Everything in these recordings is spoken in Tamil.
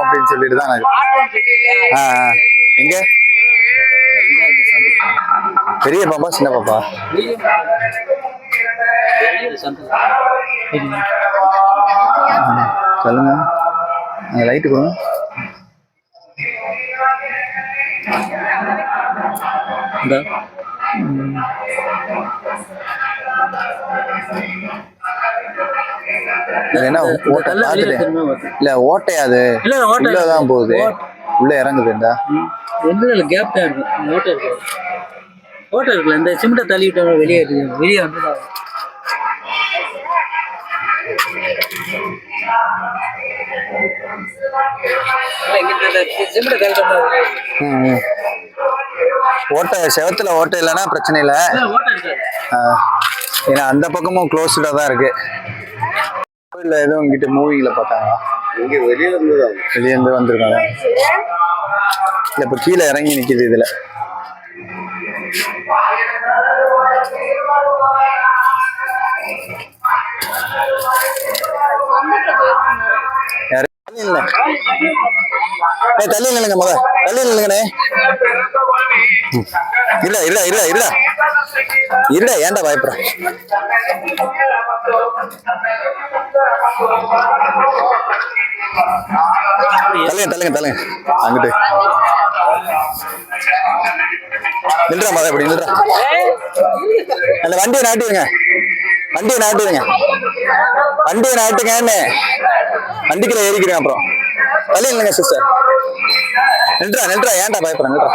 அப்படின்னு சொல்லிட்டு தான். எங்க? பெரிய பாப்பா சின்ன பாப்பா? சொல்லுங்க. லைட்டு கொடுங்க. இந்த என்ன ஓட்டை பார்த்துட்டேன். இல்ல ஓட்டை அது. உள்ளதான் போகுது. உள்ள இறங்குதுண்டா எந்த கேப் தான் இருக்கும் ஓட்டை இருக்கு. ஓட்டை இருக்குல்ல இந்த சிமெண்ட்டை தள்ளி விட்டோம்னா வெளியே இருக்கு. வெளியே வந்து சிமெண்ட்டை. ஓட்டை செவத்துல ஓட்டை இல்லைன்னா பிரச்சனை இல்லை. ஏன்னா அந்த பக்கமும் க்ளோஸ்டாக தான் இருக்கு. கோயில்ல எதுவும் இங்கிட்ட மூவிகளை பார்த்தாங்களா இங்க வெளியில இருந்து தான். வெளியே இருந்து வந்திருக்காங்க. இல்ல இப்ப கீழே இறங்கி நிக்குது இதுல? தள்ளி நில்லுங்க. ஏய், தள்ளி நில்லுங்க இல்ல இல்ல இல்ல இல்ல. இல்ல ஏன்டா பயப்படுற? தள்ளுங்க தள்ளுங்க தள்ளுங்க. அங்கிட்டு. நில்றா மத இப்படி நில்றா அந்த வண்டியை நாட்டிடுங்க. வண்டியை நாட்டிடுங்க. வண்டியை நாட்டுங்கன்னு. வண்டிக்குள்ள ஏறிக்கிறேன் அப்புறம். தள்ளி இல்லைங்க சிஸ்டர். நின்றா நின்றா ஏன்டா பயப்படுற நின்றா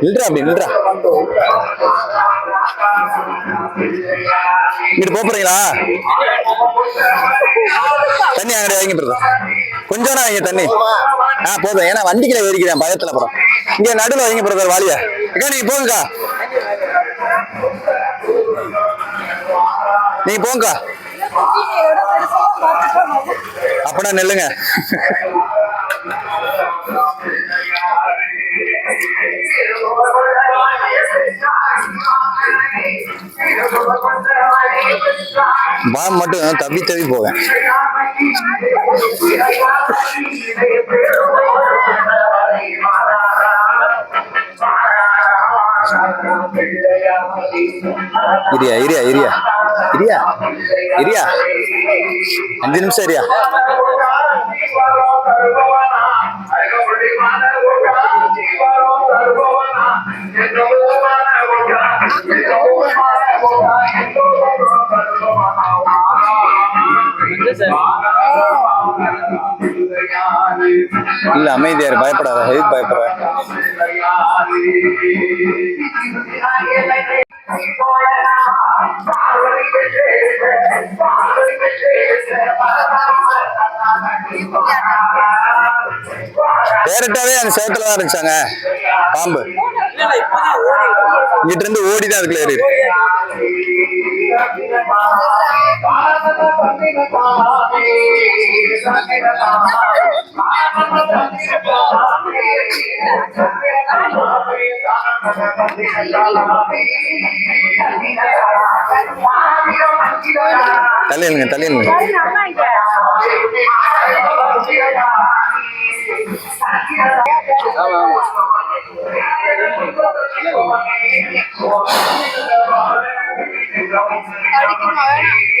நின்றா அப்படி நின்றா இங்கிட்டு போறீங்களா? தண்ணி அங்கே வாங்கிட்டு கொஞ்சம் தான் வைங்க தண்ணி. ஆ போதும். ஏன்னா வண்டிக்குள்ள ஏறிக்கிறேன் பயத்துல அப்புறம். இங்க நடுவில் வாங்கி போடுறது வாலியா அக்கா நீங்க போங்கக்கா. நீ போங்கக்கா அப்படா நெல்லுங்க. பாம் மட்டும் தப்பி தவி போவேன். இரியா இரியா இரியா. இரியா இரியா. அஞ்சு நிமிஷம் இரியா. இல்ல அமைதியாரு பயப்படாத எதுக்கு பயப்படுற டேரக்டாவே அந்த சேத்துல தான் இருந்துச்சாங்க. பாம்பு. இங்கிட்ட இருந்து ஓடி தான் அதுக்குள்ள ஏறி தள்ளி நில்லுங்க தள்ளி நில்லுங்க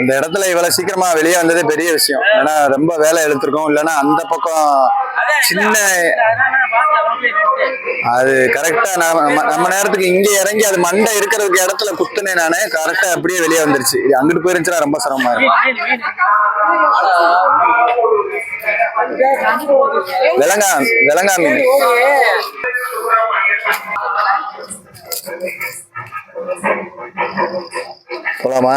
அந்த இடத்துல இவ்வளவு சீக்கிரமா வெளியே வந்ததே பெரிய விஷயம். ஏன்னா ரொம்ப வேலை எடுத்திருக்கோம். இல்லைன்னா அந்த பக்கம் சின்ன அது கரெக்டா நம்ம நம்ம நேரத்துக்கு இங்க இறங்கி அது மண்டை இருக்கிறதுக்கு இடத்துல குத்துனேன் நானு. கரெக்டா அப்படியே வெளியே வந்துருச்சு. இது அங்கிட்டு போயிருந்துச்சுன்னா ரொம்ப சிரமமா இருக்கும் விலங்கா விலங்கா மீன். போலாமா?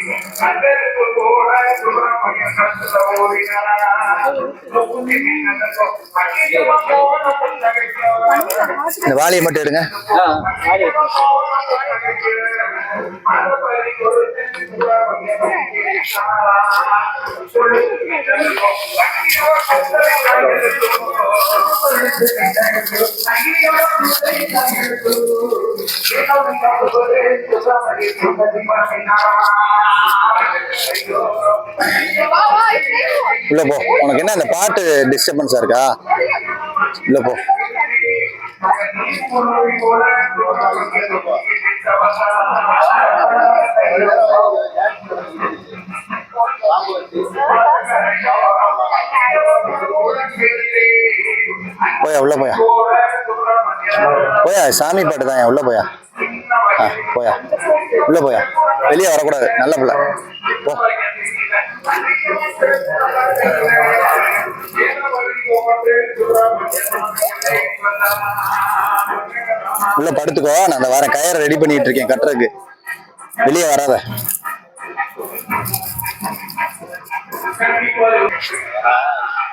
இந்த வாளியை மட்டும் எடுங்க. உள்ள போ. உனக்கு என்ன இந்த பாட்டு டிஸ்டர்பன்ஸா இருக்கா? உள்ள போ. போயா உள்ள போயா. போயா சாமி பாட்டு தான் உள்ள போயா. ஆ போயா. உள்ளே போயா. வெளியே வரக்கூடாது. நல்ல பிள்ளை. போ. உள்ள படுத்துக்கோ. நான் அந்த வாரம் கயிறு ரெடி பண்ணிட்டு இருக்கேன் கட்டுறதுக்கு. வெளியே வராத. Thank.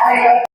I